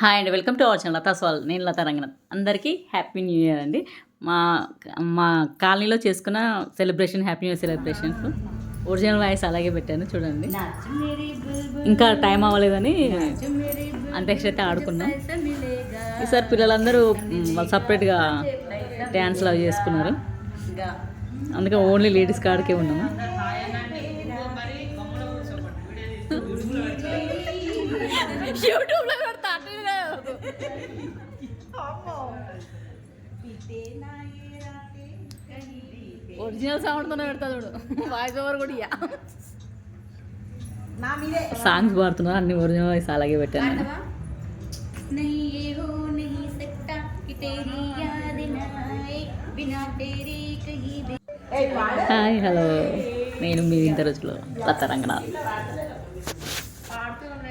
Hi అండి welcome to our channel Latha నేను లతా రంగనాథ్. అందరికీ హ్యాపీ న్యూ ఇయర్ అండి. మా మా కాలనీలో చేసుకున్న celebration happy new year celebrations original voice అలాగే పెట్టాను చూడండి. ఇంకా టైం అవ్వలేదని అంత్యక్షరి ఆడుకున్నాం. ఈసారి పిల్లలందరూ సపరేట్గా డ్యాన్స్లు అవి చేసుకున్నారు. అందుకే ఓన్లీ లేడీస్ కాడికే ఉన్నాము. YouTube లో పెడతా ఒరిజినల్ సౌండ్ తోనే పెడతా చూడు. వాయిస్ ఓవర్ కూడా ఇయ్య. సాంగ్స్ పాడుతున్నా అన్ని ఒరిజినల్ వాయిస్ అలాగే పెట్టాను. హాయ్ హలో నేను మీ ఇంత రోజులు లత రంగనాథ్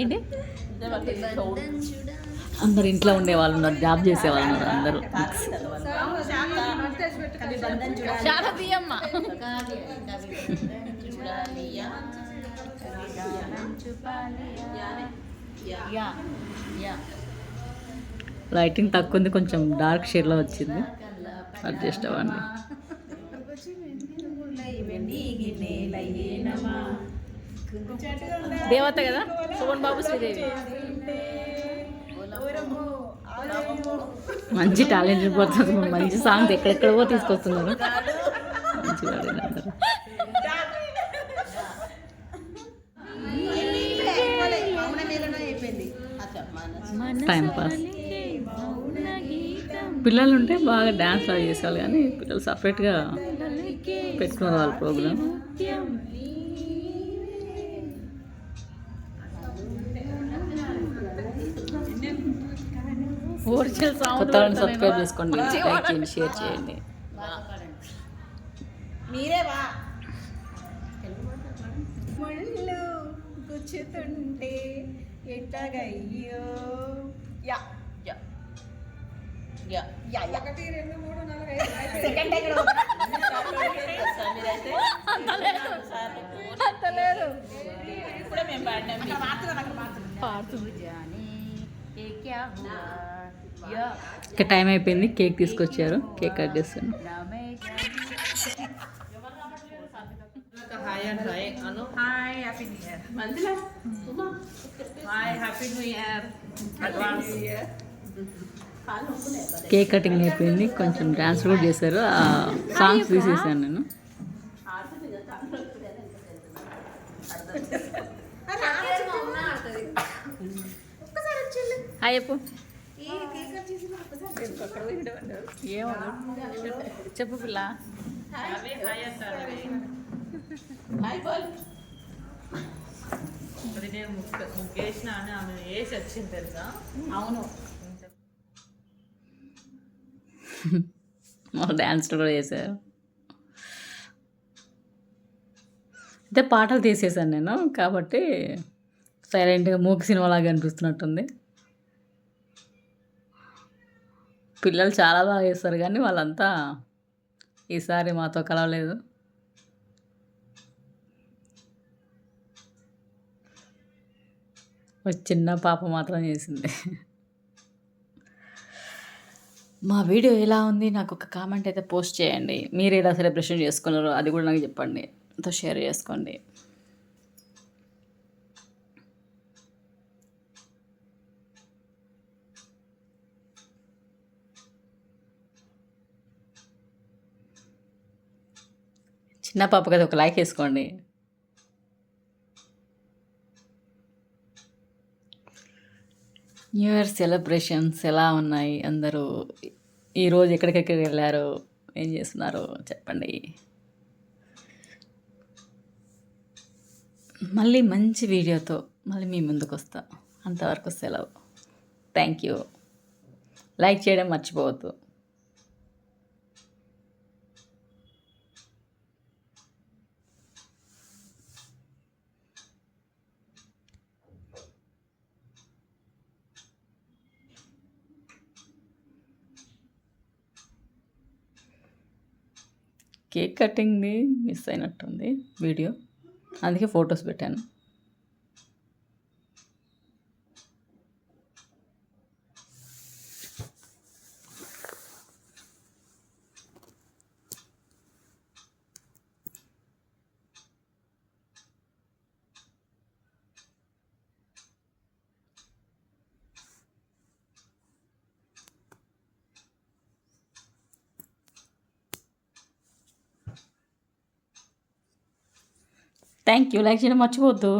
ఏంటి? అందరు ఇంట్లో ఉండే వాళ్ళు ఉన్నారు జాబ్ చేసే వాళ్ళు ఉన్నారు అందరూ. లైటింగ్ తక్కువ ఉంది కొంచెం డార్క్ షేడ్లో వచ్చింది. అడ్జస్ట్ అవ్వండి. దేవత కదా? సుమన్ బాబు శ్రీదేవి. మంచి టాలెంట్ పర్సన్స్ మంచి సాంగ్స్ ఎక్కడెక్కడో తీసుకొస్తున్నారు మంచి టైం పాస్ పిల్లలు ఉంటే బాగా డ్యాన్స్ లాగా చేసేవాళ్ళు కానీ పిల్లలు సపరేట్గా పెట్టుకున్నారు వాళ్ళ ప్రోగ్రామ్ కొత్త వాళ్ళని సబ్స్క్రైబ్ చేసుకోండి లైక్ చేయండి షేర్ చేయండి. మీరే వా. ముళ్ళు గుచ్చుతుంటే ఎట్టగయ్యో యా. పాడుతుంది జాని ఏ క్యా ఇంకా టైం అయిపోయింది కేక్ తీసుకొచ్చారు కేక్ కట్ చేస్తాను ना मैं hi and hi Anu. Hi happy new year మందిలా hi happy new year advance cake cutting అయిపోయింది కొంచెం డ్యాన్స్ కూడా చేశారు. ఆ సాంగ్స్ తీసేసాను నేను. హాయ్ చెప్పు ఏమో చెప్పు పిల్ల. హాయ్ బాల్. ఇప్పుడు నేను ముక్క ముగ్గేసిన అని ఆమె వేసి వచ్చింది తెలుసా? అవును. మా డ్యాన్స్ కూడా చేశారు. అయితే పాటలు తీసేసాను నేను కాబట్టి సైలెంట్గా మూకి సినిమా లాగా అనిపిస్తున్నట్టుంది. పిల్లలు చాలా బాగా చేస్తారు కానీ వాళ్ళంతా ఈసారి మాతో కలవలేదు. ఒక చిన్న పాప మాత్రం చేసింది. మా వీడియో ఎలా ఉంది నాకు ఒక కామెంట్ అయితే పోస్ట్ చేయండి. మీరు ఎలా సెలబ్రేషన్ చేసుకున్నారో అది కూడా నాకు చెప్పండి. తో షేర్ చేసుకోండి. చిన్న పాప కదా ఒక లైక్ వేసుకోండి. న్యూ ఇయర్ సెలబ్రేషన్స్ ఎలా ఉన్నాయి? అందరూ ఈరోజు ఎక్కడికెక్కడికి వెళ్ళారు? ఏం చేస్తున్నారు? చెప్పండి. మళ్ళీ మంచి వీడియోతో మళ్ళీ మీ ముందుకు వస్తా. అంతవరకు సెలవు. థ్యాంక్ యూ లైక్ చేయడం మర్చిపోవద్దు. కేక్ కటింగ్ది మిస్ అయినట్టుంది వీడియో అందుకే ఫొటోస్ పెట్టాను. థ్యాంక్ యూ లైక్ చేయడం మర్చిపోవద్దు.